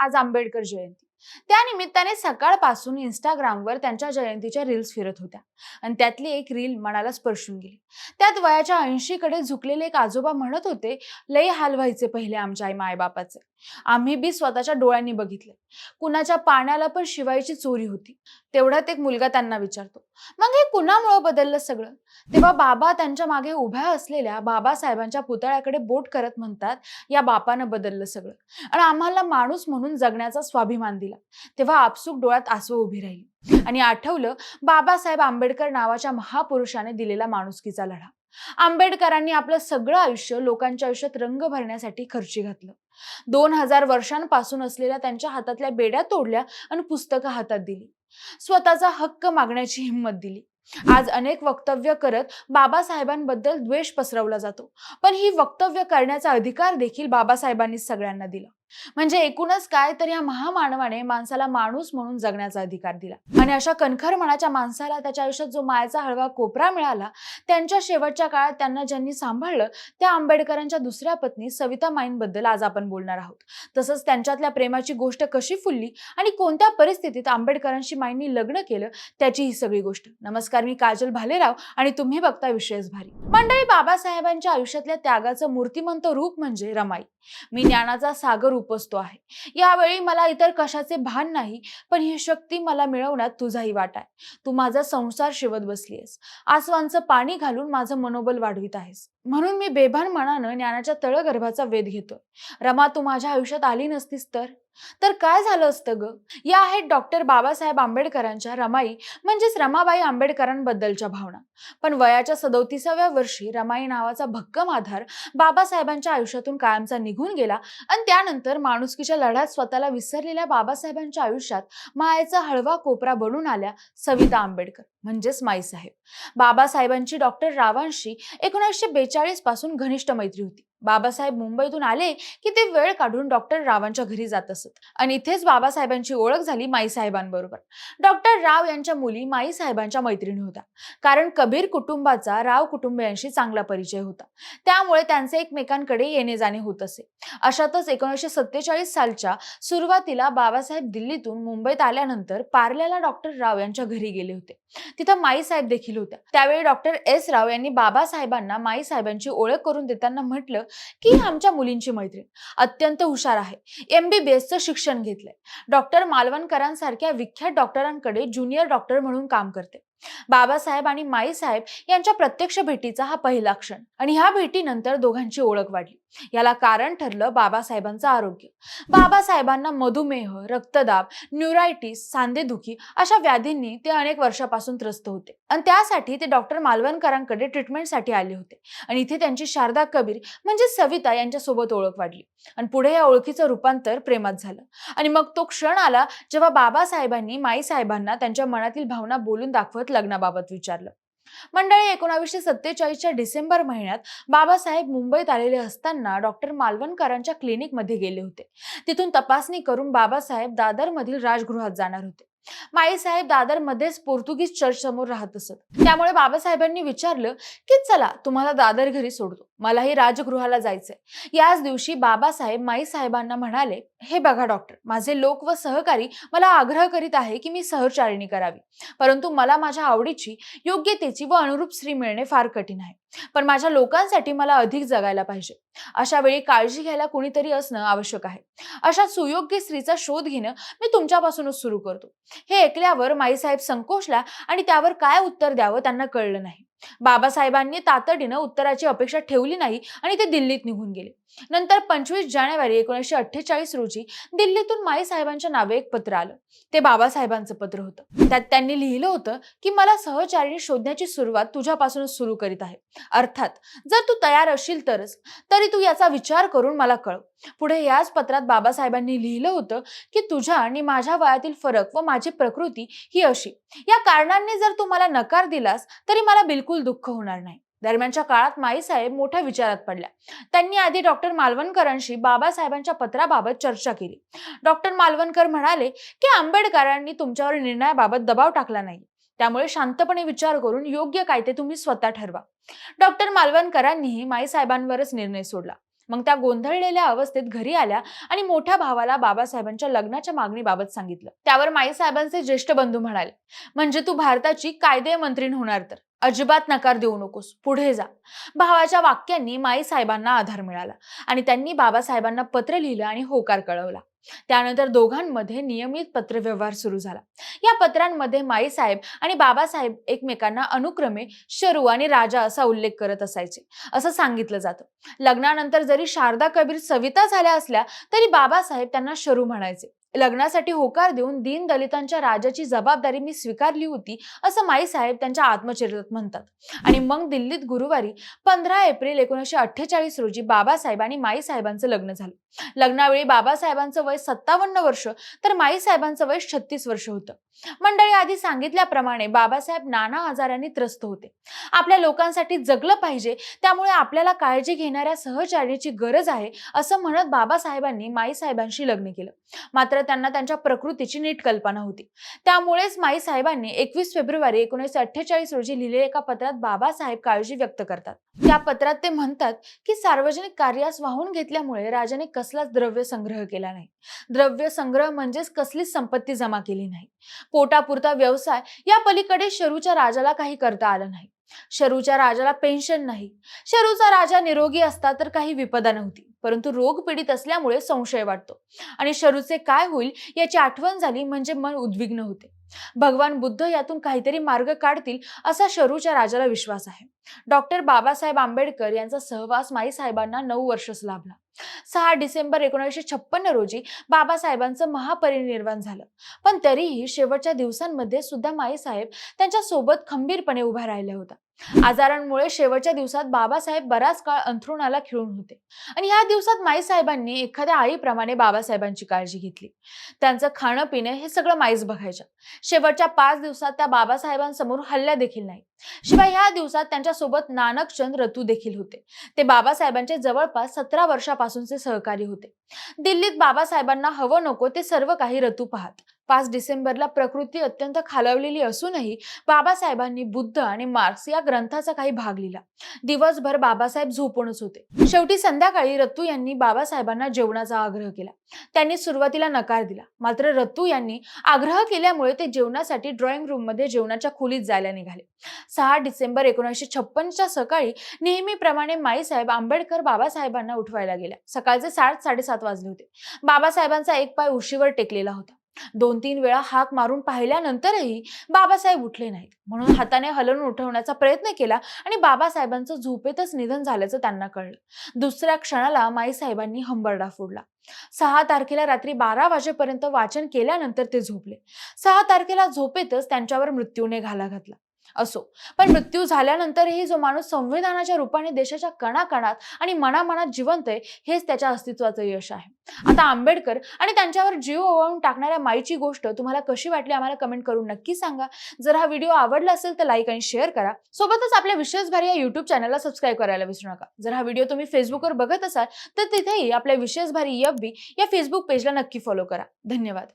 आज आंबेडकर जयंती. त्या निमित्ताने सकाळपासून इंस्टाग्रामवर त्यांच्या जयंतीच्या रील्स फिरत होत्या. आणि त्यातली एक रील मनाला स्पर्शून गेली. त्यात वयाच्या ऐंशीकडे झुकलेले एक आजोबा म्हणत होते लय हाल व्हायचे पहिले आमच्या आई मायबापाचे. आम्ही बी स्वतःच्या डोळ्यांनी बघितले. कुणाच्या पाण्याला पण शिवायची चोरी होती. तेवढ्यात एक मुलगा त्यांना विचारतो मग हे कुणामुळं बदललं सगळं? तेव्हा बाबा त्यांच्या मागे उभ्या असलेल्या बाबासाहेबांच्या पुतळ्याकडे बोट करत म्हणतात या बापानं बदललं सगळं. आणि आम्हाला माणूस म्हणून जगण्याचा स्वाभिमान दिला. तेव्हा आपसूक डोळ्यात आसू उभी राहिली आणि आठवलं बाबासाहेब आंबेडकर नावाच्या महापुरुषाने दिलेला माणुसकीचा लढा. आंबेडकरांनी आपलं सगळं आयुष्य लोकांच्या आयुष्यात रंग भरण्यासाठी खर्ची घातलं. दोन हजार वर्षांपासून असलेल्या त्यांच्या हातातल्या बेड्या तोडल्या आणि पुस्तकं हातात दिली. स्वतःचा हक्क मागण्याची हिंमत दिली. आज अनेक वक्तव्य करत बाबासाहेबांबद्दल द्वेष पसरवला जातो. पण ही वक्तव्य करण्याचा अधिकार देखील बाबासाहेबांनी सगळ्यांना दिला. म्हणजे एकूणच काय तर या महामानवाने माणसाला माणूस म्हणून जगण्याचा अधिकार दिला. आणि अशा कणखर मनाच्या माणसाला त्याच्या आयुष्यात जो मायाचा हळवा कोपरा मिळाला त्यांच्या शेवटच्या काळात त्यांना ज्यांनी सांभाळलं त्या आंबेडकरांच्या दुसऱ्या पत्नी सविता माईंबद्दल आज आपण बोलणार आहोत. तसंच त्यांच्यातल्या प्रेमाची गोष्ट कशी फुलली आणि कोणत्या परिस्थितीत आंबेडकरांशी माईंनी लग्न केलं त्याची ही सगळी गोष्ट. नमस्कार मी काजल भालेराव आणि तुम्ही बघता विशेष भारी. मंडळी बाबासाहेबांच्या आयुष्यातल्या त्यागाचं मूर्तिमंत रूप म्हणजे रमाई. मी ज्ञानाचा सागर उपसतो आहे. यावेळी मला इतर कशाचे भान नाही पण ही शक्ती मला मिळवण्यात तुझाही वाट आहे. तू माझा संसार शिवत बसलीयस. आसवांचं पाणी घालून माझं मनोबल वाढवित आहेस. म्हणून मी बेभान मनानं ज्ञानाच्या तळगर्भाचा वेध घेतोय. रमा तू माझ्या आयुष्यात आली नसतीस तर? तर काय झालं असतं ग? या आहेत डॉक्टर बाबासाहेब आंबेडकरांच्या रमाई म्हणजेच रमाबाई आंबेडकरांबद्दलच्या भावना. पण वयाच्या सदोतीसाव्या वर्षी रमाई नावाचा भक्कम आधार बाबासाहेबांच्या आयुष्यातून कायमचा निघून गेला आणि त्यानंतर माणुसकीच्या लढ्यात स्वतःला विसरलेल्या बाबासाहेबांच्या आयुष्यात मायेचा हळवा कोपरा बनून आल्या सविता आंबेडकर म्हणजेच माईसाहेब. बाबासाहेबांची डॉक्टर रावांशी एकोणीसशे बेचाळीसपासून घनिष्ठ मैत्री होती. बाबासाहेब मुंबईतून आले की ते वेळ काढून डॉक्टर रावांच्या घरी जात असत. आणि इथेच बाबासाहेबांची ओळख झाली माईसाहेबांबरोबर. डॉक्टर राव यांच्या मुली माईसाहेबांच्या मैत्रिणी होत्या. कारण कबीर कुटुंबाचा राव कुटुंबियांशी चांगला परिचय होता. त्यामुळे त्यांचे एकमेकांकडे येणे जाणे होत असे. अशातच एकोणीसशे सत्तेचाळीस सालच्या सुरुवातीला बाबासाहेब दिल्लीतून मुंबईत आल्यानंतर पार्ल्याला डॉक्टर राव यांच्या घरी गेले होते. तिथं माईसाहेब देखील होत्या. त्यावेळी डॉक्टर एस राव यांनी बाबासाहेबांना माईसाहेबांची ओळख करून देताना म्हटलं की आमच्या मुलींची मैत्रीण. अत्यंत हुशार आहे. एमबीबीएसचं शिक्षण घेतलंय. डॉक्टर मालवणकरांसारख्या विख्यात डॉक्टरांकडे ज्युनियर डॉक्टर म्हणून काम करते. बाबासाहेब आणि माईसाहेब यांच्या प्रत्यक्ष भेटीचा हा पहिला क्षण आणि ह्या भेटीनंतर दोघांची ओळख वाढली. याला कारण ठरलं बाबासाहेबांचं आरोग्य. बाबासाहेबांना मधुमेह रक्तदाब न्युरायटिस सांधेदुखी अशा व्याधींनी ते अनेक वर्षापासून त्रस्त होते आणि त्यासाठी ते डॉक्टर मालवणकरांकडे ट्रीटमेंटसाठी आले होते आणि इथे त्यांची शारदा कबीर म्हणजे सविता यांच्यासोबत ओळख वाढली आणि पुढे या ओळखीचं रूपांतर प्रेमात झालं. आणि मग तो क्षण आला जेव्हा बाबासाहेबांनी माईसाहेबांना त्यांच्या मनातील भावना बोलून दाखवत लग्नाबाबत विचारलं. मंडळी एकोणावीसशे सत्तेचाळीसच्या डिसेंबर महिन्यात बाबासाहेब मुंबईत आलेले असताना डॉक्टर मालवणकरांच्या क्लिनिकमध्ये गेले होते. तिथून तपासणी करून बाबासाहेब दादरमधील राजगृहात जाणार होते. माईसाहेब दादरमध्येच पोर्तुगीज चर्च समोर राहत असत. त्यामुळे बाबासाहेबांनी विचारलं की चला तुम्हाला दादर घरी सोडतो. मलाही राजगृहाला जायचंय. याच दिवशी बाबासाहेब माई साहेबांना म्हणाले हे बघा डॉक्टर माझे लोक व सहकारी मला आग्रह करीत आहे की मी सहचारिणी करावी. परंतु मला माझ्या आवडीची योग्यतेची व अनुरूप स्त्री मिळणे फार कठीण आहे. पण माझ्या लोकांसाठी मला अधिक जगायला पाहिजे. अशा वेळी काळजी घ्यायला कुणीतरी असणं आवश्यक आहे. अशा सुयोग्य स्त्रीचा शोध घेणं मी तुमच्यापासूनच सुरू करतो. हे ऐकल्यावर माईसाहेब संकोचला आणि त्यावर काय उत्तर द्यावं त्यांना कळलं नाही. बाबासाहेबांनी तातडीनं उत्तराची अपेक्षा ठेवली नाही आणि ते दिल्लीत निघून गेले. नंतर पंचवीस जानेवारी एकोणीसशे अठ्ठेचाळीस रोजी दिल्लीतून माई साहेबांच्या नावे एक पत्र आलं. ते बाबासाहेबांचं पत्र होतं. त्यात त्यांनी लिहिलं होतं की मला सहचारिणी शोधण्याची सुरुवात तुझ्यापासूनच सुरू करीत आहे. अर्थात जर तू तयार असशील तरच तरी तू याचा विचार करून मला कळव पुढे याच पत्रात बाबासाहेबांनी लिहिलं होतं की तुझ्या आणि माझ्या वयातील फरक व माझी प्रकृती ही अशी. या कारणांनी जर तू मला नकार दिलास तरी मला बिलकुल दुःख होणार नाही. दरम्यानच्या काळात माईसाहेब मोठ्या विचारात पडल्या. त्यांनी आधी डॉक्टर मालवणकरांशी बाबासाहेबांच्या पत्राबाबत चर्चा केली. डॉक्टर मालवणकर म्हणाले की आंबेडकरांनी तुमच्यावर निर्णयाबाबत दबाव टाकला नाही. त्यामुळे शांतपणे विचार करून योग्य काय ते तुम्ही स्वतः ठरवा. डॉक्टर मालवणकरांनीही माईसाहेबांवरच निर्णय सोडला. मग त्या गोंधळलेल्या अवस्थेत घरी आल्या आणि मोठ्या भावाला बाबासाहेबांच्या लग्नाच्या मागणीबाबत सांगितलं. त्यावर माईसाहेबांचे ज्येष्ठ बंधू म्हणाले म्हणजे तू भारताची कायदे मंत्रीण होणार तर? अजिबात नकार देऊ नकोस. पुढे जा. भावाच्या वाक्यांनी माई साहेबांना आधार मिळाला आणि त्यांनी बाबासाहेबांना पत्र लिहिलं आणि होकार कळवला. त्यानंतर दोघांमध्ये नियमित पत्रव्यवहार सुरू झाला. या पत्रांमध्ये माई साहेब आणि बाबासाहेब एकमेकांना अनुक्रमे शरू आणि राजा असा उल्लेख करत असायचे. असं सांगितलं जातं. लग्नानंतर जरी शारदा कबीर सविता झाल्या असल्या तरी बाबासाहेब त्यांना शरू म्हणायचे. लग्नासाठी होकार देऊन दीन दलितांच्या राजाची जबाबदारी मी स्वीकारली होती असं माई साहेब त्यांच्या आत्मचरित्रात म्हणतात. आणि मग दिल्लीत गुरुवारी पंधरा एप्रिल एकोणीसशे अठ्ठेचाळीस रोजी बाबासाहेब आणि माई साहेबांचं लग्न झालं. लग्नावेळी बाबासाहेबांचं वय सत्तावन्न वर्ष तर माई साहेबांचं वय छत्तीस वर्ष होतं. मंडळी आधी सांगितल्याप्रमाणे बाबासाहेब नाना आजारांनी त्रस्त होते. आपल्या लोकांसाठी जगलं पाहिजे त्यामुळे आपल्याला काळजी घेणाऱ्या सहचार्याची गरज आहे असं म्हणत बाबासाहेबांनी माई साहेबांशी लग्न केलं. मात्र त्यांना त्यांच्या प्रकृतीची नीट कल्पना होती. त्यामुळेच माई साहेबांनी एकवीस फेब्रुवारी एकोणीसशे अठ्ठेचाळीस रोजी लिहिलेल्या एका पत्रात बाबासाहेब काळजी व्यक्त करतात. त्या पत्रात ते म्हणतात की सार्वजनिक कार्यास वाहून घेतल्यामुळे राजाने कसलाच द्रव्य संग्रह केला नाही. द्रव्य संग्रह म्हणजेच कसलीच संपत्ती जमा केली नाही. पोटापुरता व्यवसाय या पलीकडे शरूच्या राजाला काही करता आलं नाही. शरूच्या राजाला पेन्शन नाही. शरूचा राजा निरोगी असता तर काही विपदा नव्हती. परंतु रोग पीडित असल्यामुळे संशय वाटतो आणि शरूचे काय होईल याची आठवण झाली म्हणजे मन उद्विग्न होते. भगवान बुद्ध यातून काहीतरी मार्ग काढतील असा शरूच्या राजाला विश्वास आहे. डॉक्टर बाबासाहेब आंबेडकर यांचा सहवास माई साहेबांना नऊ वर्षच लाभला. सहा डिसेंबर एकोणीसशे छप्पन्न रोजी बाबासाहेबांचं महापरिनिर्वाण झालं. पण तरीही शेवटच्या दिवसांमध्ये सुद्धा माई साहेब त्यांच्यासोबत खंबीरपणे उभा राहिल्या होता आजारांमुळे शेवटच्या दिवसात बाबासाहेब बराच काळ अंथरुणाला खिळून होते. आणि ह्या दिवसात माई साहेबांनी एखाद्या आईप्रमाणे बाबासाहेबांची काळजी घेतली. त्यांचं खाणं पिणं हे सगळं माईच बघायच्या. शेवटच्या पाच दिवसात त्या बाबासाहेबांसमोर हल्ल्या देखील नाही. शिवाय ह्या दिवसात त्यांच्यासोबत नानकचंद रतू देखील होते. ते बाबासाहेबांचे जवळपास सतरा वर्षापासूनचे सहकारी होते. दिल्लीत बाबासाहेबांना हवं नको ते सर्व काही रतू पाहत. पाच डिसेंबरला प्रकृती अत्यंत खालावलेली असूनही बाबासाहेबांनी बुद्ध आणि मार्क्स या ग्रंथाचा काही भाग लिहिला. दिवसभर बाबासाहेब झोपूनच होते. शेवटी संध्याकाळी रत्तू यांनी बाबासाहेबांना जेवणाचा आग्रह केला. त्यांनी सुरुवातीला नकार दिला. मात्र रत्तू यांनी आग्रह केल्यामुळे ते जेवणासाठी ड्रॉइंग रूममध्ये जेवणाच्या खोलीत जायला निघाले. सहा डिसेंबर एकोणीसशे छप्पनच्या सकाळी नेहमीप्रमाणे माईसाहेब आंबेडकर बाबासाहेबांना उठवायला गेल्या. सकाळचे सात साडेसात वाजले होते. बाबासाहेबांचा एक पाय उशीवर टेकलेला होता. दोन तीन वेळा हाक मारून पाहिल्यानंतरही बाबासाहेब उठले नाहीत. म्हणून हाताने हलवून उठवण्याचा प्रयत्न केला आणि बाबासाहेबांचं झोपेतच निधन झाल्याचं त्यांना कळलं. दुसऱ्या क्षणाला माईसाहेबांनी हंबरडा फोडला. सहा तारखेला रात्री बारा वाजेपर्यंत वाचन केल्यानंतर ते झोपले. सहा तारखेला झोपेतच त्यांच्यावर मृत्यूने घाला घातला. असो. पण मृत्यू झाल्यानंतरही जो माणूस संविधानाच्या रूपाने देशाच्या कणाकणात आणि मनामनात जिवंत आहे हेच त्याच्या अस्तित्वाचं यश आहे. आता आंबेडकर आणि त्यांच्यावर जीव ओवाळून टाकणाऱ्या माईची गोष्ट तुम्हाला कशी वाटली आम्हाला कमेंट करून नक्की सांगा. जर हा व्हिडिओ आवडला असेल तर लाईक आणि शेअर करा. सोबतच आपल्या विशेष भारी या युट्यूब चॅनलला सबस्क्राईब करायला विसरू नका. जर हा व्हिडिओ तुम्ही फेसबुकवर बघत असाल तर तिथेही आपल्या विशेष भारी एफ या फेसबुक पेजला नक्की फॉलो करा. धन्यवाद.